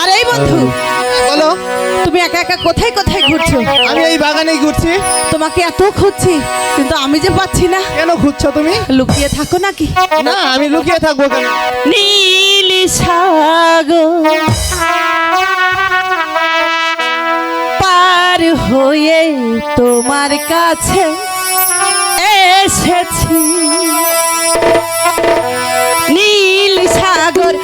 আর এই বন্ধু বলো তুমি একা একা কোথায় কোথায় ঘুরছো? আমি এই বাগানেই ঘুরছি। তোমাকে এত খুঁজছি কিন্তু আমি যে পাচ্ছি না। কেন খুঁজছো তুমি? লুকিয়ে থাকো নাকি? না আমি লুকিয়ে থাকব কেন? নীল সাগর পার হয়ে তোমার কাছে এসেছি। নীল সাগর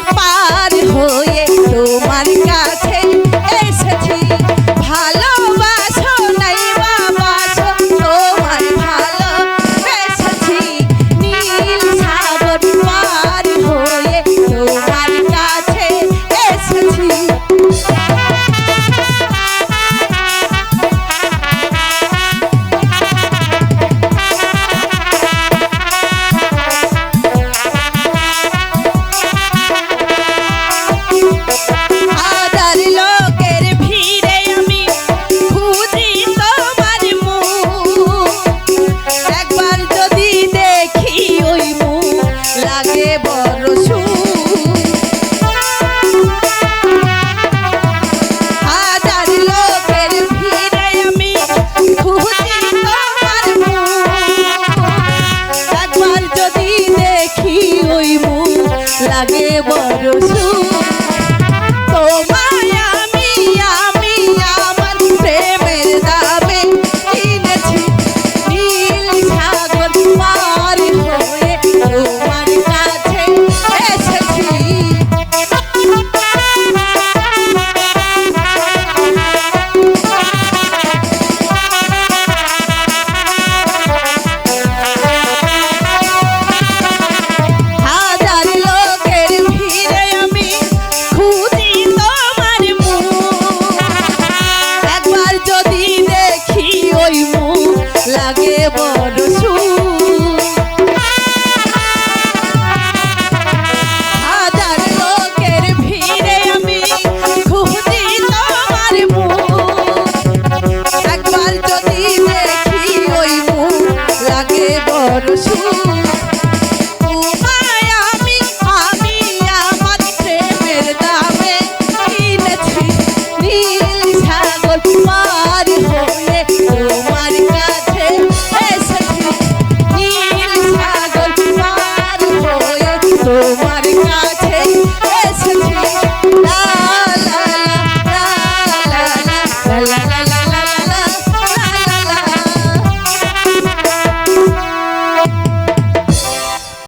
লাগে বড় খুঁজি তোমার লাগে বড় সুখ হাজার লোকের ভিড়ে আমি খুঁজি তোমার মুখ। একবার যদি দেখি ওই মুখ, লাগে বড় সুখ